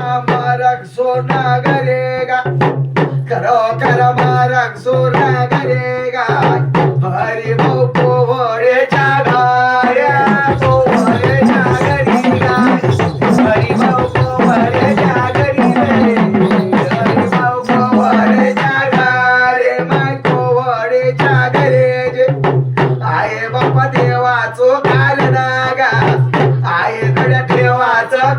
मारक सोना करेगा करो कर मारक सोना करेगा हरी भाऊ पोहरेच्या गाड्या पोहरेच्या घरीला हरी भाऊ पोहरेच्या घरी हरी भाऊ पोहरेच्या गाडे माय पोहरेच्या घरे आहे बाप्पा देवाचो काल नागा आहे गड्या देवाचं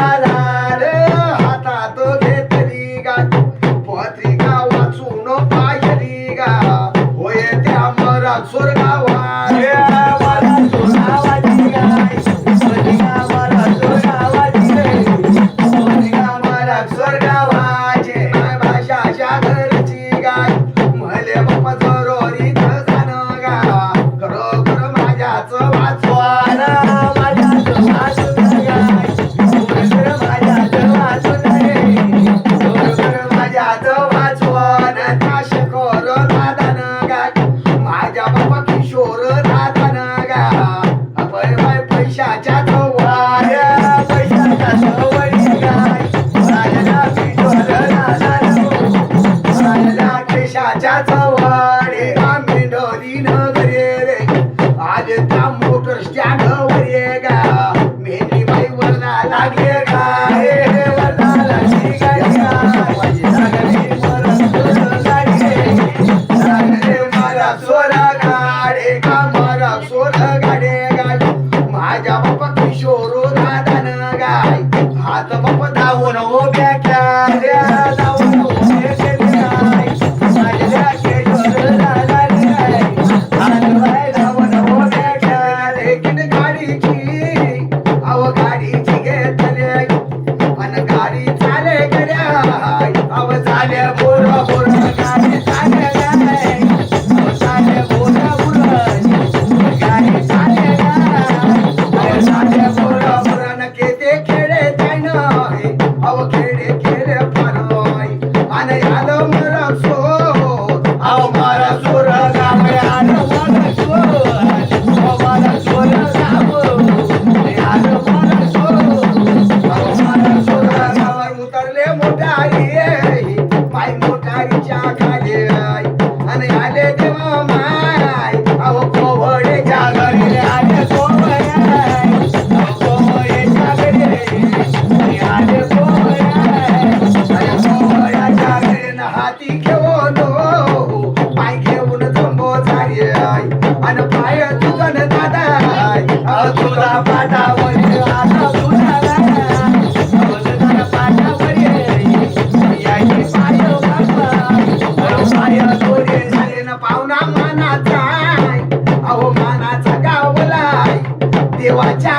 la la mulher पाय झाले न पाहुणा मानाचा अहो मानाचा गावलाय. देवाच्या